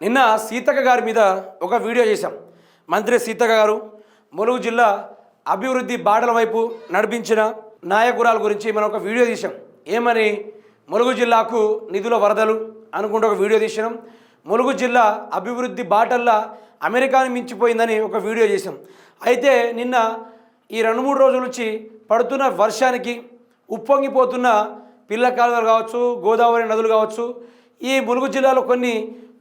నిన్న సీతక్క గారి మీద ఒక వీడియో చేశాం. మంత్రి సీతక్క గారు ములుగు జిల్లా అభివృద్ధి బాటల వైపు నడిపించిన నాయకురాల గురించి మనం ఒక వీడియో తీసాం ఏమని? ములుగు జిల్లాకు నిధుల వరదలు అనుకుంటూ ఒక వీడియో తీసినాం ములుగు జిల్లా అభివృద్ధి బాటల్లా అమెరికాని మించిపోయిందని ఒక వీడియో చేసాం అయితే నిన్న ఈ రెండు మూడు రోజుల నుంచి పడుతున్న వర్షానికి ఉప్పొంగిపోతున్న పిల్ల కాలువలు కావచ్చు గోదావరి నదులు కావచ్చు ఈ ములుగు జిల్లాలో కొన్ని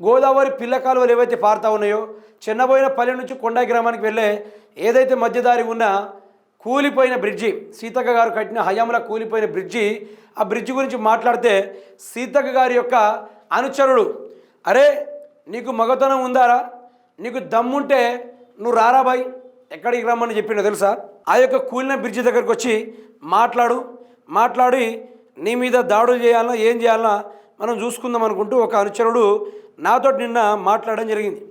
గోదావరి పిల్ల కాలువలు ఏవైతే పారుతా ఉన్నాయో చిన్నబోయిన పల్లె నుంచి కొండ గ్రామానికి వెళ్ళే ఏదైతే మధ్యదారి ఉన్న కూలిపోయిన బ్రిడ్జి సీతక్క గారు కట్టిన హయాంలో కూలిపోయిన బ్రిడ్జి ఆ బ్రిడ్జి గురించి మాట్లాడితే సీతక్క గారి యొక్క అనుచరుడు అరే నీకు మగతనం ఉందారా? నీకు దమ్ముంటే నువ్వు రారా బాయ్? ఎక్కడికి రమ్మని చెప్పిండో తెలుసా? ఆ యొక్క కూలిన బ్రిడ్జి దగ్గరకు వచ్చి మాట్లాడు. మాట్లాడి నీ మీద దాడులు చేయాలన్నా ఏం చేయాలన్నా మనం చూసుకుందాం అనుకుంటూ ఒక అనుచరుడు నాతో నిన్న మాట్లాడడం జరిగింది.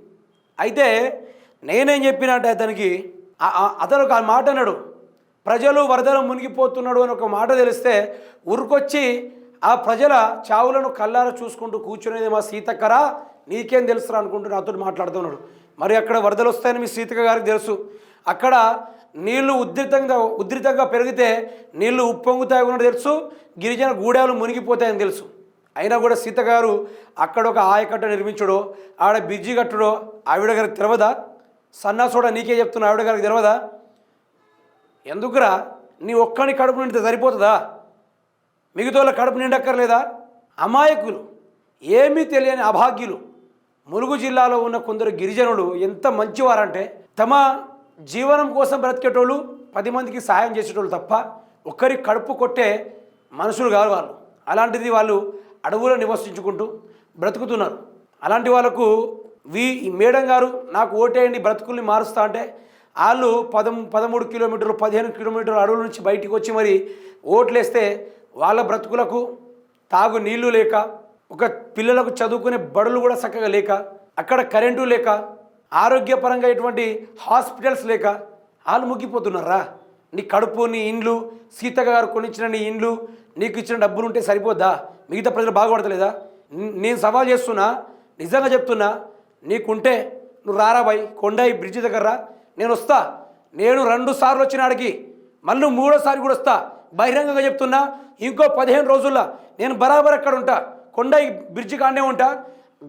అయితే నేనేం చెప్పినట్టే అతనికి అతను ఒక మాట అన్నాడు. ప్రజలు వరదలు మునిగిపోతున్నాడు అని ఒక మాట తెలిస్తే ఉరికొచ్చి ఆ ప్రజల చావులను కల్లారా చూసుకుంటూ కూర్చునేది మా సీతక్కరా నీకేం తెలుసురా అనుకుంటూ నాతో మాట్లాడుతున్నాడు మరి అక్కడ వరదలు వస్తాయని మీ సీతక్క గారికి తెలుసు. అక్కడ నీళ్ళు ఉధృతంగా ఉధృతంగా పెరిగితే నీళ్ళు ఉప్పొంగుతాయి కూడా తెలుసు. గిరిజన గూడాలు మునిగిపోతాయని తెలుసు. అయినా కూడా సీత గారు అక్కడ ఒక ఆయకట్ట నిర్మించడో ఆడ బిజ్జి కట్టడో ఆవిడ గారికి తెలవదా? సన్నాసోడ నీకే చెప్తున్నా ఆవిడ గారికి తెలవదా? ఎందుకురా? నీ ఒక్కని కడుపు నిండితే సరిపోతుందా? మిగతా కడుపు నిండక్కర్లేదా? అమాయకులు ఏమీ తెలియని అభాగ్యులు. ములుగు జిల్లాలో ఉన్న కొందరు గిరిజనులు ఎంత మంచివారంటే తమ జీవనం కోసం బ్రతికేటోళ్ళు పది మందికి సహాయం చేసేటోళ్ళు తప్ప ఒక్కరి కడుపు కొట్టే మనుషులు కాదు వాళ్ళు. అలాంటిది వాళ్ళు అడవులో నివసించుకుంటూ బ్రతుకుతున్నారు. అలాంటి వాళ్ళకు వీ ఈ మేడం గారు నాకు ఓటేయండి బ్రతుకుల్ని మారుస్తా అంటే వాళ్ళు పదం పదమూడు కిలోమీటర్లు పదిహేను కిలోమీటర్లు అడవుల నుంచి బయటికి వచ్చి మరి ఓట్లేస్తే వాళ్ళ బ్రతుకులకు తాగు నీళ్ళు లేక ఒక పిల్లలకు చదువుకునే బడులు కూడా చక్కగా లేక అక్కడ కరెంటు లేక ఆరోగ్యపరంగా ఎటువంటి హాస్పిటల్స్ లేక వాళ్ళు ముగ్గిపోతున్నారా? నీ కడుపు నీ ఇండ్లు సీతక్క గారు కొనిచ్చిన నీ ఇండ్లు నీకు ఇచ్చిన డబ్బులు ఉంటే సరిపోద్దా? మిగతా ప్రజలు బాగుపడతలేదా? నేను సవాల్ చేస్తున్నా నిజంగా చెప్తున్నా నీకుంటే నువ్వు రారా బాయ్? కొండాయి బ్రిడ్జి దగ్గర నేను వస్తా. నేను రెండు సార్లు వచ్చిన ఆడికి మళ్ళీ మూడోసారి కూడా వస్తా. బహిరంగంగా చెప్తున్నా ఇంకో పదిహేను రోజుల్లో నేను బరాబర్ అక్కడ ఉంటా. కొండాయి బ్రిడ్జి కాడనే ఉంటా.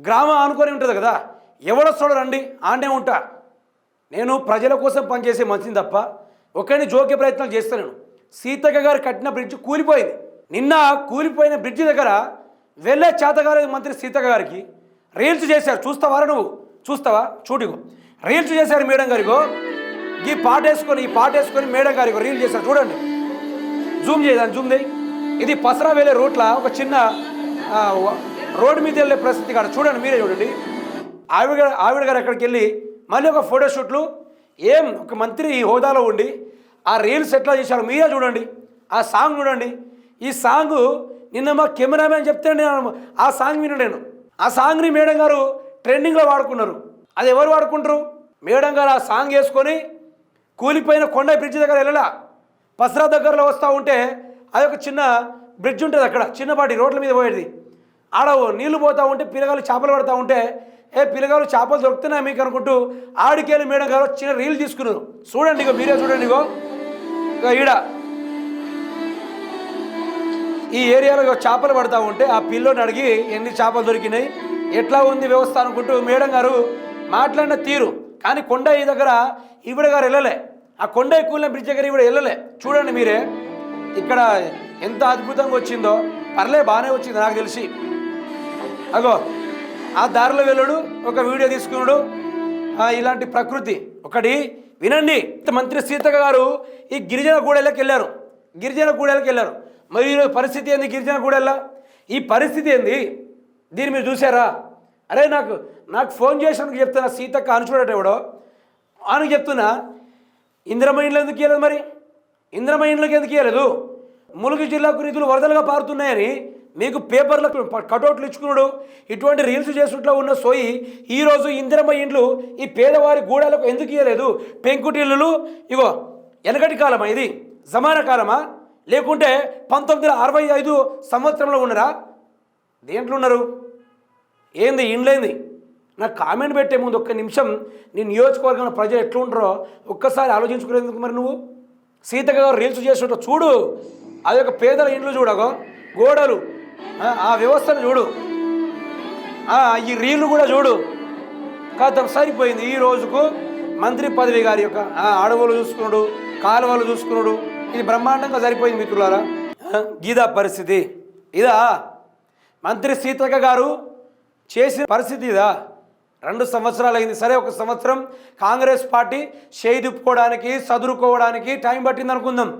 గ్రామం ఆనుకొని ఉంటుంది కదా. ఎవడొస్తాడో రండి ఆడనే ఉంటా. నేను ప్రజల కోసం పనిచేసే మనిషిని తప్ప ఒకరిని జోక్య ప్రయత్నాలు చేస్తాను సీతక్క గారు కట్టిన బ్రిడ్జ్ కూలిపోయింది. నిన్న కూలిపోయిన బ్రిడ్జ్ దగ్గర వెళ్ళే చేతగారి మంత్రి సీతక్క గారికి. రీల్స్ చేశారు. చూస్తావారా నువ్వు? చూస్తావా? చూడుగో రీల్స్ చేశారు మేడం గారిగో ఈ పాట వేసుకొని ఈ పాట వేసుకొని మేడం గారిగో రీల్ చేశారు. చూడండి. జూమ్ చేయదాన్ని జూమ్ చేయి. ఇది పసరా వెళ్ళే రోడ్ల ఒక చిన్న రోడ్డు మీద వెళ్ళే పరిస్థితి కాడ చూడండి మీరే చూడండి. ఆవిడ గారు ఆవిడ గారు అక్కడికి వెళ్ళి మళ్ళీ ఒక ఫోటోషూట్లు ఏం ఒక మంత్రి ఈ హోదాలో ఉండి ఆ రీల్స్ ఎట్లా చేశారు మీరే చూడండి. ఆ సాంగ్ చూడండి. ఈ సాంగ్ నిన్న మా కెమెరామ్యాన్ చెప్తే నేను ఆ సాంగ్ విన నేను. ఆ సాంగ్ని మేడం గారు ట్రెండింగ్లో వాడుకున్నారు. అది ఎవరు వాడుకుంటారు? మేడం గారు ఆ సాంగ్ వేసుకొని కూలిపోయిన కొండ బ్రిడ్జ్ దగ్గర వెళ్ళలా? పసరా దగ్గరలో వస్తూ ఉంటే అది ఒక చిన్న బ్రిడ్జ్ ఉంటుంది అక్కడ చిన్నపాటి రోడ్ల మీద పోయేది. ఆడ నీళ్ళు పోతూ ఉంటే పిల్లగాలు చేపలు పడుతూ ఉంటే ఏ పిల్లగాలు చేపలు దొరుకుతున్నాయి మీకు? అనుకుంటూ ఆడికెళ్ళి మేడం గారు చిన్న రీల్ తీసుకున్నారు. చూడండి ఇగో మీరే చూడండి ఇగో. ఈడ ఈ ఏరియాలో చేపలు పడతా ఉంటే ఆ పిల్లోని అడిగి ఎన్ని చేపలు దొరికినాయి ఎట్లా ఉంది వ్యవస్థ అనుకుంటూ మేడం గారు మాట్లాడిన తీరు. కానీ కొండయ్య దగ్గర ఈవిడ గారు వెళ్ళలే. ఆ కొండయ్య కూలిన బ్రిడ్జ్ దగ్గర ఈవిడ వెళ్ళలే. చూడండి మీరే ఇక్కడ ఎంత అద్భుతంగా వచ్చిందో. పర్లే బాగానే వచ్చింది నాకు తెలిసి. అగో ఆ దారిలో వెళ్ళడు ఒక వీడియో తీసుకున్నాడు. ఇలాంటి ప్రకృతి. ఒకటి వినండి. మంత్రి సీతక్క గారు ఈ గిరిజన గూడెళ్ళకి వెళ్ళారు. గిరిజన గూడెలకు వెళ్ళారు. మరి ఈరోజు పరిస్థితి ఏంది గిరిజన గూడెల్లో ఈ పరిస్థితి ఏంది? దీన్ని మీరు చూసారా అరే నాకు నాకు ఫోన్ చేసినందుకు చెప్తున్నా సీతక్క. అనుచూడట ఎవడో? ఆయనకు చెప్తున్నా ఇంద్రమ ఇండ్లు ఎందుకు ఇవ్వలేదు మరి? ఇంద్రమ ఎందుకు ఇవ్వలేదు ములుగు జిల్లాకు నిధులు వరదలుగా పారుతున్నాయని మీకు పేపర్లకు కటౌట్లు ఇచ్చుకున్నాడు. ఇటువంటి రీల్స్ చేసుకుంటూ ఉన్న సోయి ఈరోజు ఇందిరమ్మ ఇండ్లు ఈ పేదవారి గూడాలకు ఎందుకు ఇవ్వలేదు పెంకుటిల్లులు ఇగో వెనకటి కాలమా ఇది? సమాన కాలమా? లేకుంటే పంతొమ్మిది వందల అరవై ఐదు సంవత్సరంలో ఉన్నారా? దేంట్లో ఉన్నారు? ఏంది ఇండ్లేంది? నాకు కామెంట్ పెట్టే ముందు ఒక్క నిమిషం. నీ నియోజకవర్గంలో ప్రజలు ఎట్లుంటారో ఒక్కసారి ఆలోచించుకునేందుకు మరి నువ్వు? సీతక్క గారు రీల్స్ చేస్తుంటో చూడు. అది ఒక పేదల ఇండ్లు చూడగో గోడలు. ఆ, వ్యవస్థను చూడు. ఈ రీళ్ళు కూడా చూడు. కాదు సరిపోయింది. ఈ రోజుకు మంత్రి పదవి గారి యొక్క అడవులు చూసుకున్నాడు కాలువలు చూసుకున్నాడు. ఇది బ్రహ్మాండంగా సరిపోయింది మిత్రులారా. గీదా పరిస్థితి. ఇదా? మంత్రి సీతక్క గారు చేసిన పరిస్థితి ఇదా? రెండు సంవత్సరాలు అయింది. సరే ఒక సంవత్సరం కాంగ్రెస్ పార్టీ చేదుపుకోవడానికి చదువుకోవడానికి టైం పట్టింది అనుకుందాం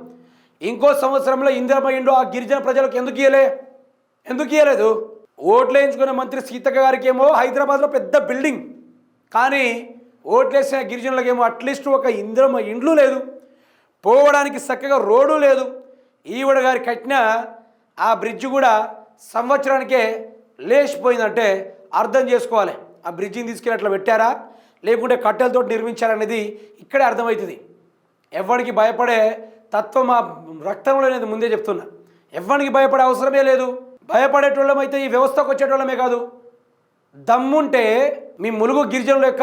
ఇంకో సంవత్సరంలో ఇందిరమ్మ ఇండో ఆ గిరిజన ప్రజలకు ఎందుకు ఇయ్యలే? ఎందుకు ఇవ్వలేదు ఓట్లు వేయించుకున్న మంత్రి సీతక్క గారికి ఏమో హైదరాబాద్లో పెద్ద బిల్డింగ్. కానీ ఓట్లేసిన గిరిజనులకేమో అట్లీస్ట్ ఒక ఇందిరమ్మ ఇండ్లు లేదు. పోవడానికి చక్కగా రోడ్డు లేదు. ఈవిడ గారి కట్టిన ఆ బ్రిడ్జ్ కూడా సంవత్సరానికే లేచిపోయిందంటే అర్థం చేసుకోవాలి. ఆ బ్రిడ్జిని తీసుకెళ్ళి అట్లా పెట్టారా? లేకుంటే కట్టెలతో నిర్మించారనేది ఇక్కడే అర్థమవుతుంది. ఎవరికి భయపడే తత్వం ఆ రక్తంలో అనేది ముందే చెప్తున్నా. ఎవరికి భయపడే అవసరమే లేదు. భయపడేటోళ్ళం అయితే ఈ వ్యవస్థకు వచ్చేటోళ్ళమే కాదు. దమ్ముంటే మీ ములుగు గిరిజనుల యొక్క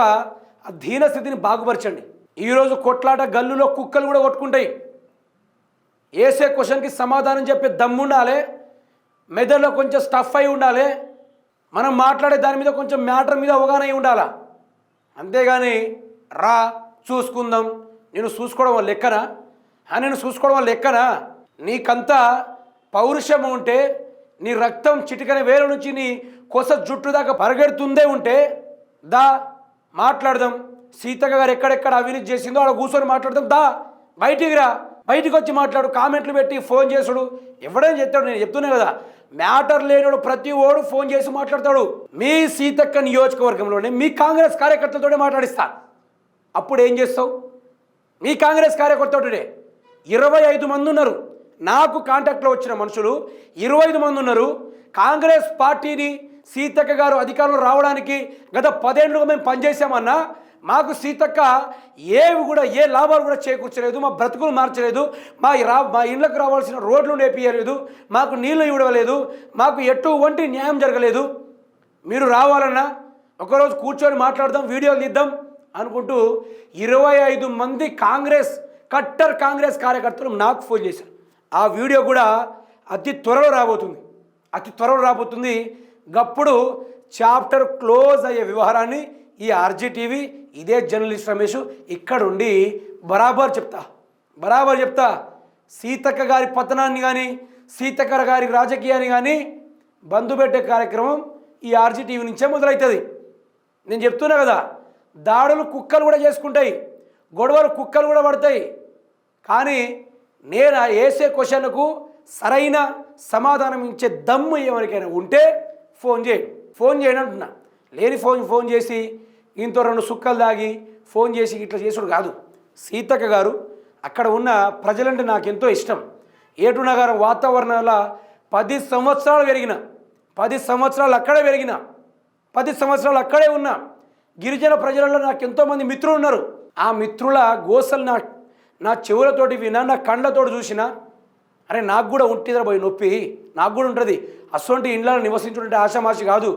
ఆ స్థితిని బాగుపరచండి. ఈరోజు కొట్లాట గల్లులో కుక్కలు కూడా కొట్టుకుంటాయి. వేసే క్వశ్చన్కి సమాధానం చెప్పే దమ్ము ఉండాలి మెదడులో కొంచెం స్టఫ్ అయి ఉండాలి మనం మాట్లాడే దాని మీద కొంచెం మ్యాటర్ మీద అవగాహన అయి ఉండాలా? అంతేగాని రా చూసుకుందాం. నేను చూసుకోవడం వల్ల లెక్కనా? ఆ నేను చూసుకోవడం వల్ల లెక్కనా? నీకంతా పౌరుషం ఉంటే నీ రక్తం చిటికన వేలు నుంచి నీ కొస జుట్టు దాకా పరిగెడుతుందే ఉంటే దా మాట్లాడదాం. సీతక్క గారు ఎక్కడెక్కడ అవినీతి చేసిందో ఆడ కూర్చొని మాట్లాడదాం. దా బయటికి రా. బయటికి వచ్చి మాట్లాడు కామెంట్లు పెట్టి ఫోన్ చేసుడు. ఎవడైనా చెప్తాడు నేను చెప్తున్నాను కదా. మ్యాటర్ లేనివాడు ప్రతి ఓడు ఫోన్ చేసి మాట్లాడతాడు. మీ సీతక్క నియోజకవర్గంలోనే మీ కాంగ్రెస్ కార్యకర్తలతోనే మాట్లాడిస్తా. అప్పుడు ఏం చేస్తావు? మీ కాంగ్రెస్ కార్యకర్తతోటే ఇరవై ఐదు మంది ఉన్నారు. నాకు కాంటాక్ట్లో వచ్చిన మనుషులు ఇరవై ఐదు మంది ఉన్నారు. కాంగ్రెస్ పార్టీని సీతక్క గారు అధికారంలో రావడానికి గత పదేళ్ళుగా మేము పనిచేసామన్నా మాకు సీతక్క ఏవి కూడా ఏ లాభాలు కూడా చేకూర్చలేదు మా బ్రతుకులు మార్చలేదు మా రా మా ఇళ్ళకు రావాల్సిన రోడ్లు నేపియలేదు మాకు నీళ్ళు ఇవ్వలేదు మాకు ఎటువంటి న్యాయం జరగలేదు. మీరు రావాలన్నా ఒకరోజు కూర్చొని మాట్లాడదాం వీడియోలు తీద్దాం అనుకుంటూ ఇరవై ఐదు మంది కాంగ్రెస్ కట్టర్ కాంగ్రెస్ కార్యకర్తలు నాకు ఫోన్ చేశారు. ఆ వీడియో కూడా అతి త్వరలో రాబోతుంది. అతి త్వరలో రాబోతుంది. గప్పుడు చాప్టర్ క్లోజ్ అయ్యే వ్యవహారాన్ని ఈ ఆర్జీటీవీ ఇదే జర్నలిస్ట్ రమేష్ ఇక్కడుండి బరాబర్ చెప్తా. బరాబర్ చెప్తా. సీతక్క గారి పతనాన్ని కానీ సీతక్క గారి రాజకీయాన్ని కానీ బంధు పెట్టే కార్యక్రమం ఈ ఆర్జీటీవీ నుంచే మొదలవుతుంది నేను చెప్తున్నా కదా దాడులు కుక్కలు కూడా చేసుకుంటాయి గొడవలు కుక్కలు కూడా పడతాయి. కానీ నేను ఆ వేసే క్వశ్చన్కు సరైన సమాధానం ఇచ్చే దమ్ము ఎవరికైనా ఉంటే ఫోన్ చేయండి ఫోన్ చేయండి అంటున్నా. లేని ఫోన్ ఫోన్ చేసి ఇంతో రెండు సుక్కలు దాగి ఫోన్ చేసి ఇట్లా చేసుడు కాదు. సీతక్క గారు అక్కడ ఉన్న ప్రజలంటే నాకు ఎంతో ఇష్టం. ఏటు నగరం వాతావరణంలో పది సంవత్సరాలు పెరిగిన పది సంవత్సరాలు అక్కడే పెరిగిన పది సంవత్సరాలు అక్కడే ఉన్నా గిరిజన ప్రజలలో నాకు ఎంతోమంది మిత్రులు ఉన్నారు. ఆ మిత్రుల గోసలు నా నా చెవులతోటి వినా నా కళ్ళతోటి చూసినా అరే నాకు కూడా ఉంటుందిరా పోయి నొప్పి. నాకు కూడా ఉంటుంది. అసొంటి ఇండ్లలో నివసించుంటే ఆశామాషి కాదు.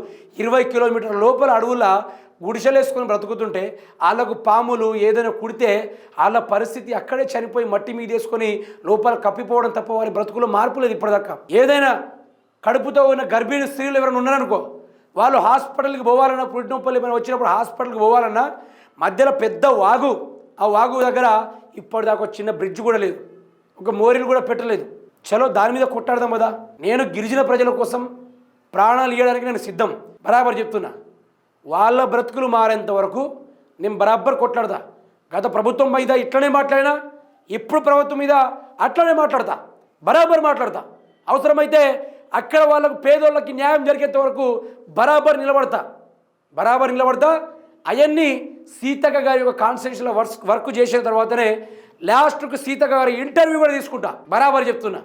ఇరవై కిలోమీటర్ల లోపల అడవుల గుడిసెలు వేసుకొని బ్రతుకుతుంటే వాళ్ళకు పాములు ఏదైనా కుడితే వాళ్ళ పరిస్థితి అక్కడే చనిపోయి మట్టి మీద వేసుకొని లోపల కప్పిపోవడం తప్ప వారి బ్రతుకులో మార్పు లేదు ఇప్పటిదాకా. ఏదైనా కడుపుతో ఉన్న గర్భిణీ స్త్రీలు ఎవరైనా ఉన్నారనుకో వాళ్ళు హాస్పిటల్కి పోవాలన్నా పుట్టినొప్పలు ఏమైనా వచ్చినప్పుడు హాస్పిటల్కి పోవాలన్నా మధ్యలో పెద్ద వాగు ఆ వాగు దగ్గర ఇప్పటిదాకా ఒక చిన్న బ్రిడ్జ్ కూడా లేదు. ఒక మోరీలు కూడా పెట్టలేదు. చలో దాని మీద కొట్టాడదాం కదా. నేను గిరిజన ప్రజల కోసం ప్రాణాలు ఇవ్వడానికి నేను సిద్ధం. బరాబర్ చెప్తున్నా. వాళ్ళ బ్రతుకులు మారేంత వరకు నేను బరాబర్ కొట్లాడదా గత ప్రభుత్వం మీద ఇట్లనే మాట్లాడినా ఇప్పుడు ప్రభుత్వం మీద అట్లనే మాట్లాడతా. బరాబర్ మాట్లాడతా. అవసరమైతే అక్కడ వాళ్ళకు పేదోళ్ళకి న్యాయం జరిగేంత వరకు బరాబర్ నిలబడతా. బరాబర్ నిలబడతా. అవన్నీ సీతక్క గారి యొక్క కాన్స్టిట్యూషన్లో వర్క్ వర్క్ చేసిన తర్వాతనే లాస్ట్కు సీతక్క గారి ఇంటర్వ్యూ కూడా తీసుకుంటా. బరాబర్ చెప్తున్నా.